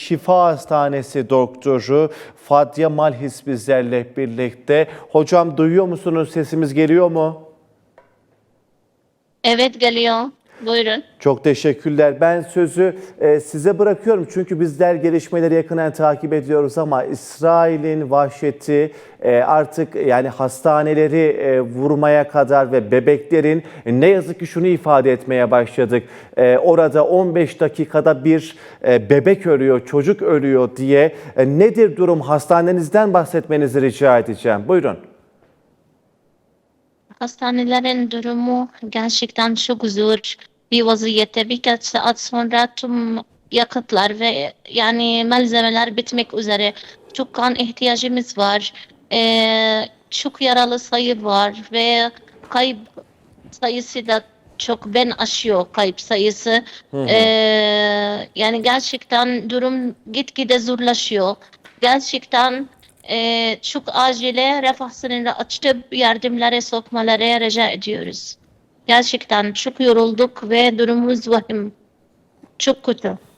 Şifa Hastanesi doktoru Fadya Malhis bizlerle birlikte. Hocam duyuyor musunuz? Sesimiz geliyor mu? Evet geliyor. Buyurun. Çok teşekkürler. Ben sözü e, size bırakıyorum çünkü bizler gelişmeleri yakından takip ediyoruz ama İsrail'in vahşeti e, artık yani hastaneleri e, vurmaya kadar ve bebeklerin ne yazık ki şunu ifade etmeye başladık. E, orada 15 dakikada bir e, bebek ölüyor, çocuk ölüyor diye E, nedir durum? Hastanenizden bahsetmenizi rica edeceğim. Buyurun. Hastanelerin durumu gerçekten çok zor bir vaziyette. Birkaç saat sonra tüm yakıtlar ve yani malzemeler bitmek üzere. Çok kan ihtiyacımız var. Ee, çok yaralı sayı var ve kayıp sayısı da çok ben aşıyor kayıp sayısı. Ee, yani gerçekten durum gitgide zorlaşıyor. Gerçekten e, çok acile refah sınırı açıp yardımları sokmaları rica ediyoruz. Gerçekten çok yorulduk ve durumumuz vahim. Çok kötü.